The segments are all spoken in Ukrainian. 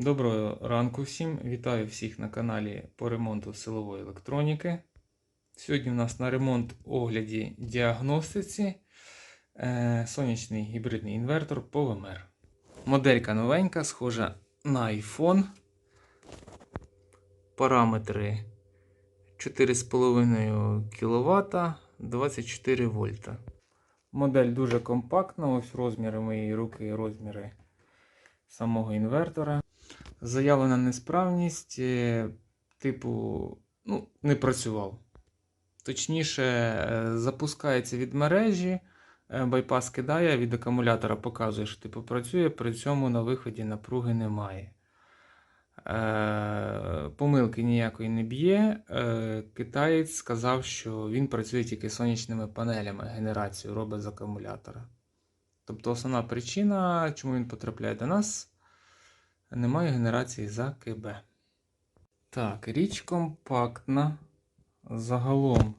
Доброго ранку всім. Вітаю всіх на каналі по ремонту силової електроніки. Сьогодні у нас на ремонт огляді діагностиці е, сонячний гібридний інвертор PowerMer. Моделька новенька, схожа на iPhone. Параметри 4,5 кВт 24 вольта. Модель дуже компактна, ось розміри моєї руки, розміри самого інвертора. Заявлена несправність, е, типу, ну, не працював. Точніше, е, запускається від мережі, е, байпас кидає, від акумулятора показує, що типу працює, при цьому на виході напруги немає. Помилки ніякої не б'є. Китаєць сказав, що він працює тільки сонячними панелями, генерацію робить з акумулятора. Тобто основна причина, чому він потрапляє до нас, немає генерації за КБ. Так, річ компактна. Загалом,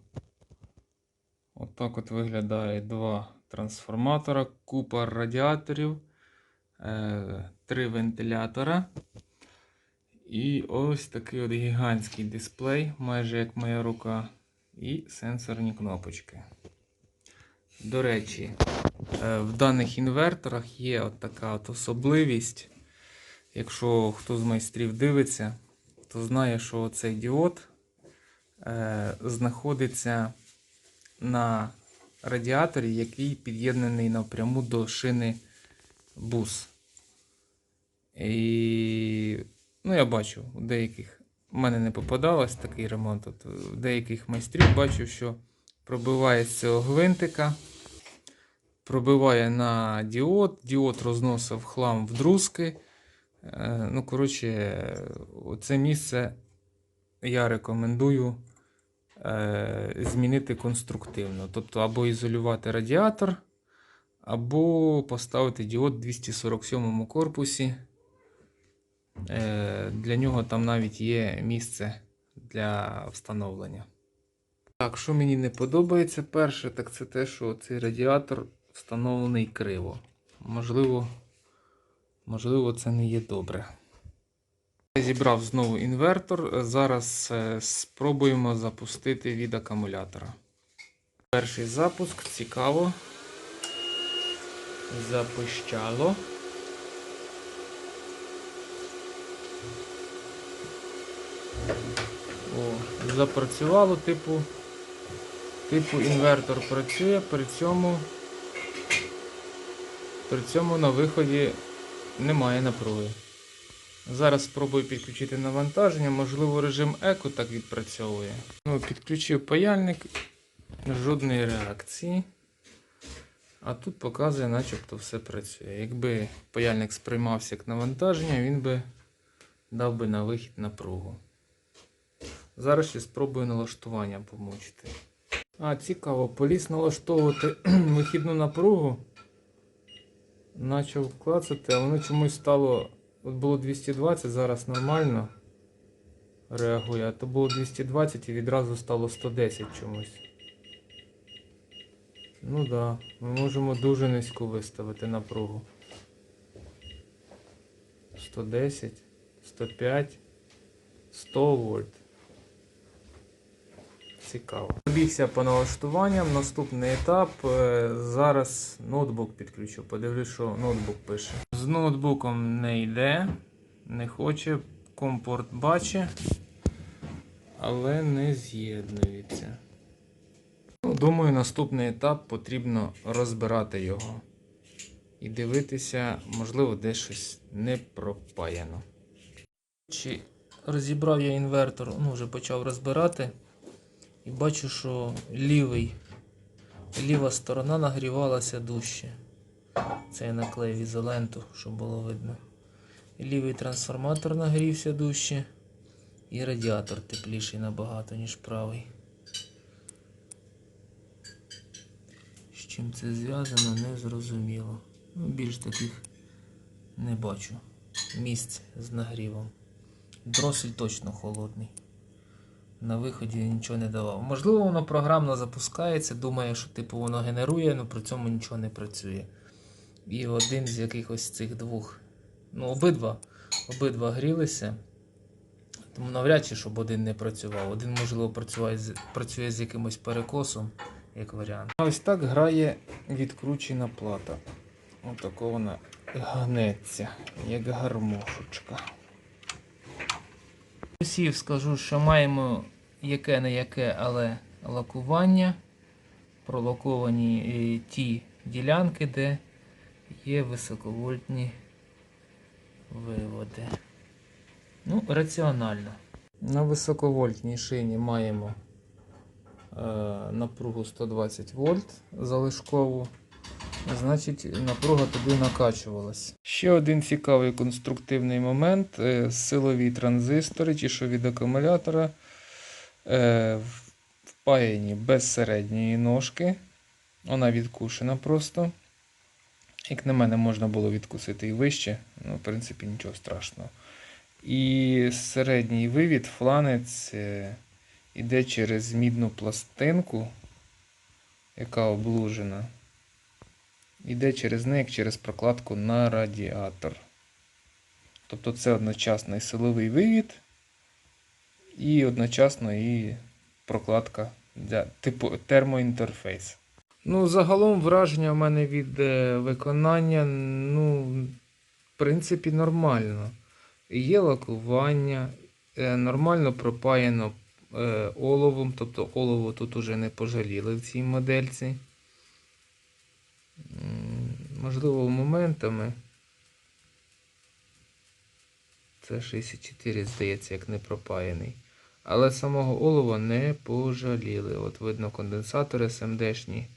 отак от виглядає два трансформатора, купа радіаторів, е, три вентилятора. І ось такий от гігантський дисплей, майже як моя рука, і сенсорні кнопочки. До речі, е, в даних інверторах є от така от особливість. Якщо хто з майстрів дивиться, то знає, що цей діод е, знаходиться на радіаторі, який під'єднаний напряму до шини бус. І ну, я бачу, у деяких в мене не попадалось такий ремонт. От, у деяких майстрів бачу, що пробиває з цього гвинтика, пробиває на діод, діод розносив хлам в друзки. Е, Ну, коротше, це місце я рекомендую е, змінити конструктивно. Тобто, або ізолювати радіатор, або поставити діод в 247 корпусі. Е, Для нього там навіть є місце для встановлення. Так, що мені не подобається перше, так це те, що цей радіатор встановлений криво. Можливо, можливо, це не є добре. Я зібрав знову інвертор. Зараз е, спробуємо запустити від акумулятора. Перший запуск цікаво. Запищало. О, запрацювало, типу, типу інвертор працює, при цьому, при цьому на виході немає напруги. Зараз спробую підключити навантаження, можливо, режим еко так відпрацьовує. Ну, підключив паяльник, жодної реакції. А тут показує, начебто все працює. Якби паяльник сприймався як навантаження, він би дав би на вихід напругу. Зараз ще спробую налаштування помучити. А, цікаво, поліз налаштовувати вихідну напругу. Почав клацати, а воно чомусь стало. От було 220, зараз нормально реагує, а то було 220 і відразу стало 110 чомусь. Ну так, да, ми можемо дуже низько виставити напругу. 110, 105, 100 вольт. Цікаво. Пробігся по налаштуванням. Наступний етап. е, Зараз ноутбук підключу. Подивлюсь, що ноутбук пише. З ноутбуком не йде, не хоче, компорт бачить, але не з'єднується. Ну, Думаю, наступний етап потрібно розбирати його. І дивитися, можливо, десь щось не пропаяно. Чи розібрав я інвертор, ну вже почав розбирати. І бачу, що лівий, ліва сторона нагрівалася дужче. Це я наклеїв ізоленту, щоб було видно. Лівий трансформатор нагрівся дужче. І радіатор тепліший набагато, ніж правий. З чим це зв'язано, не зрозуміло. Ну, більш таких не бачу. Місць з нагрівом. Дросель точно холодний. На виході нічого не давав. Можливо, воно програмно запускається, думає, що типу воно генерує, але при цьому нічого не працює. І один з якихось цих двох, ну обидва Обидва грілися. Тому навряд чи, щоб один не працював. Один, можливо, працює працює з якимось перекосом, як варіант. Ось так грає відкручена плата. Отако вона гнеться, як гармошечка. Усів скажу, що маємо яке не яке, але лакування. Пролаковані е, ті ділянки, де є високовольтні виводи. Ну, раціонально. На високовольтній шині маємо е, напругу 120 вольт залишкову. Значить, напруга туди накачувалась. Ще один цікавий конструктивний момент. Е, силові транзистори, ті, що від акумулятора, е, впаяні без середньої ножки. Вона відкушена просто. Як на мене, можна було відкусити і вище, ну, в принципі, нічого страшного. І середній вивід, фланець, е, іде через мідну пластинку, яка облужена. Іде через неї, як через прокладку на радіатор. Тобто це одночасно і силовий вивід, і одночасно і прокладка для типу термоінтерфейс. Ну, загалом враження в мене від е, виконання, ну, в принципі, нормально. Є лакування, е, нормально пропаяно е, оловом, тобто олово тут уже не пожаліли в цій модельці. Можливо, моментами. Це 64, здається, як не пропаяний. Але самого олова не пожаліли. От видно конденсатори СМДшні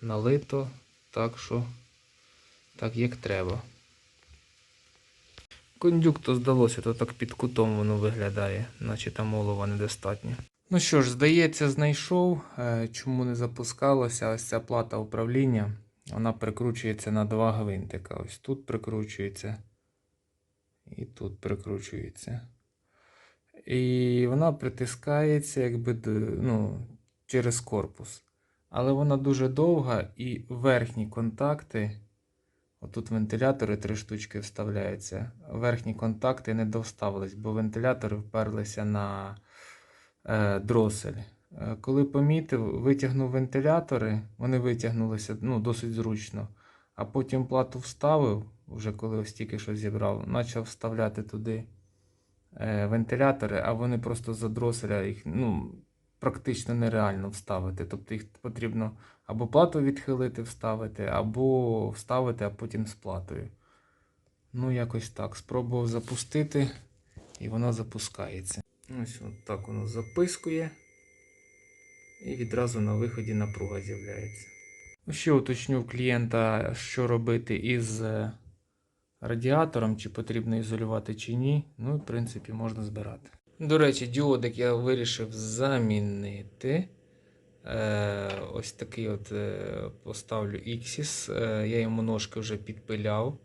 налито так, що так як треба. Кондюкту здалося, то так під кутом воно виглядає, наче там олова недостатньо. Ну що ж, здається, знайшов. Е, Чому не запускалося ось ця плата управління. Вона прикручується на два гвинтика. Ось тут прикручується. І тут прикручується. І вона притискається якби ну, через корпус. Але вона дуже довга і верхні контакти. Отут вентилятори три штучки вставляються. Верхні контакти не довставились, бо вентилятори вперлися на е, дросель. Е, коли помітив, витягнув вентилятори, вони витягнулися ну, досить зручно. А потім плату вставив, вже коли ось тільки що зібрав, почав вставляти туди е, вентилятори, а вони просто за дроселя їх ну, практично нереально вставити. Тобто їх потрібно або плату відхилити, вставити, або вставити, а потім з платою. Ну, якось так. Спробував запустити, і воно запускається. Ось так воно запискує. І відразу на виході напруга з'являється. Ну, Ще уточню клієнта, що робити із е, радіатором, чи потрібно ізолювати чи ні. Ну, і в принципі, можна збирати. До речі, діодик я вирішив замінити. Е, ось такий от е, поставлю. Е, я йому ножки вже підпиляв,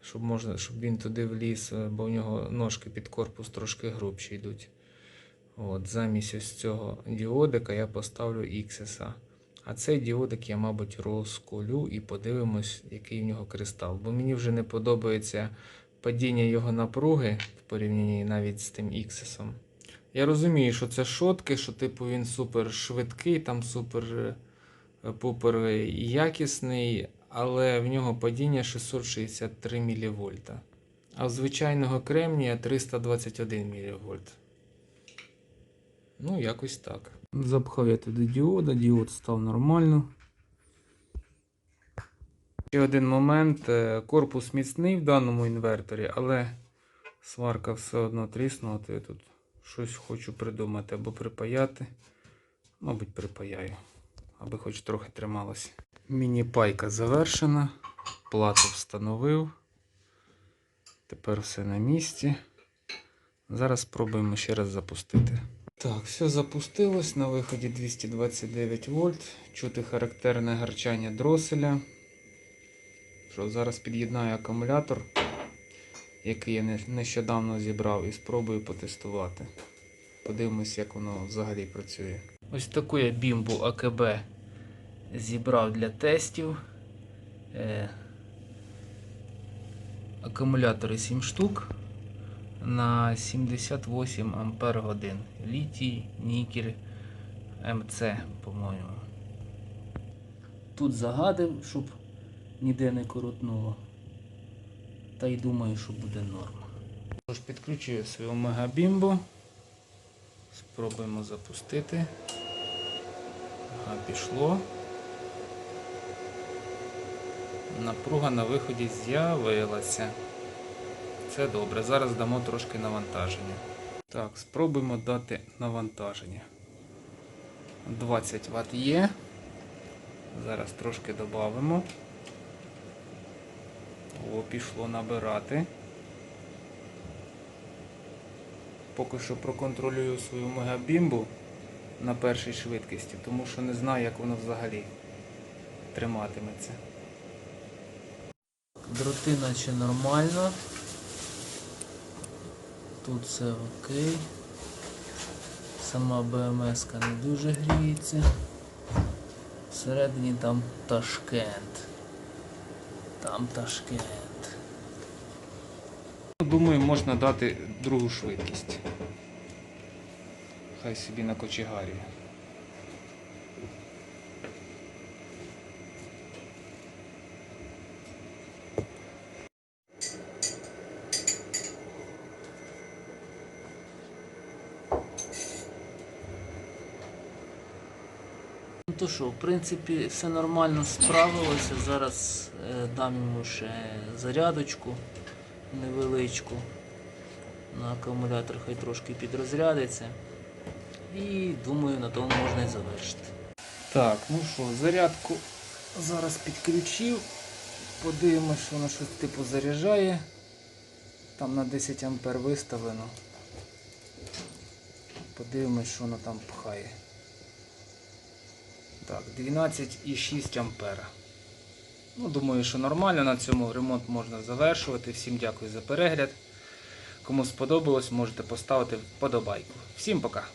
щоб, можна, щоб він туди вліз, бо в нього ножки під корпус трошки грубші йдуть. От, замість ось цього діодика я поставлю Xis. А цей діодик я, мабуть, розколю і подивимось, який в нього кристал. Бо мені вже не подобається падіння його напруги в порівнянні навіть з тим Xis. Я розумію, що це шотки, що типу він супер швидкий, там супер е, пупер якісний, але в нього падіння 663 мВ. А в звичайного кремнія 321 мВ. Ну, якось так. Запхав я туди діода, діод став нормально. Ще один момент. е, Корпус міцний в даному інверторі, але сварка все одно тріснула, то я тут щось хочу придумати або припаяти. Мабуть, припаяю, аби хоч трохи трималося. Міні-пайка завершена. Плату встановив. Тепер все на місці. Зараз спробуємо ще раз запустити. Так, все запустилось. На виході 229 вольт. Чути характерне гарчання дроселя. Що зараз під'єднаю акумулятор, який я нещодавно зібрав, і спробую потестувати. Подивимось, як воно взагалі працює. Ось таку я бімбу АКБ зібрав для тестів. Е, акумулятори 7 штук. На 78 ампер годин. Літій, нікель, МЦ, по-моєму. Тут загадив, щоб ніде не коротнуло. Та й думаю, що буде норма. Тож підключую свою мегабімбу. Спробуємо запустити. Ага, пішло. Напруга на виході з'явилася. Це добре. Зараз дамо трошки навантаження. Так, спробуємо дати навантаження. 20 Вт є. Зараз трошки додамо. О, пішло набирати. Поки що проконтролюю свою мегабімбу на першій швидкості, тому що не знаю, як воно взагалі триматиметься. Дроти наче нормально. Тут все окей. Сама БМС не дуже гріється. Всередині там Ташкент. Там Ташкент. Думаю, можна дати другу швидкість. Хай собі на кочегарі. То що, в принципі, все нормально справилося. Зараз е, дам йому ще зарядочку невеличку. На акумулятор хай трошки підрозрядиться. І думаю, на тому можна і завершити. Так, ну що, зарядку зараз підключив. Подивимось, що воно щось типу заряджає. Там на 10 ампер виставлено. Подивимось, що воно там пхає. Так, 12,6 ампера. Ну, думаю, що нормально. На цьому ремонт можна завершувати. Всім дякую за перегляд. Кому сподобалось, можете поставити вподобайку. Всім пока!